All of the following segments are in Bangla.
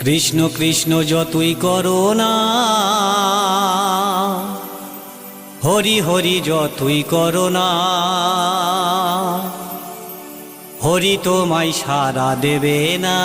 কৃষ্ণ কৃষ্ণ যতই করো না, হরি হরি যতই করো না, হরি তোমায় সারা দেবে না।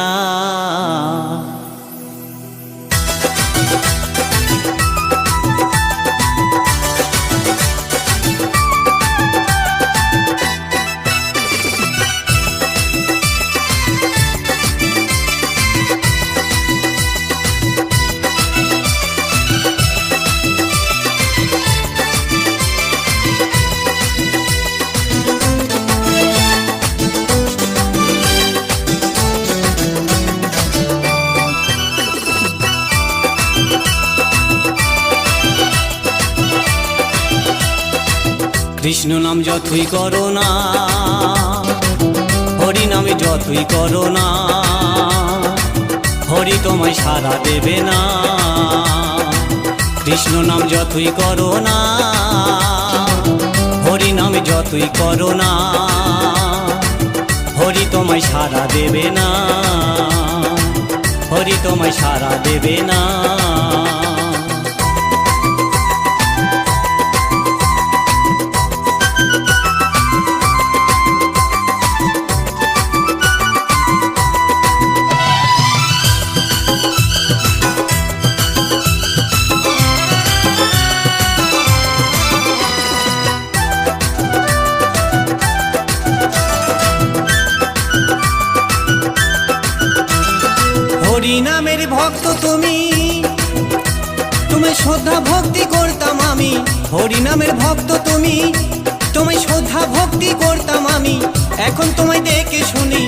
কৃষ্ণ নাম যতই করো না, হরি নামে যতই করো না, হরি তোমায় সারা দেবে না। কৃষ্ণ নাম যতই করো না, হরি নামে যতই করো না, হরি তোমায় সারা দেবে না, হরি তোমায় সারা দেবে না। হরি নামের ভক্ত তুমি। তুমি শ্রদ্ধা ভক্তি করতাম আমি হরি নামের ভক্ত তুমি। তুমি শ্রদ্ধা ভক্তি করতাম আমি, এখন তোমায় দেখে শুনি।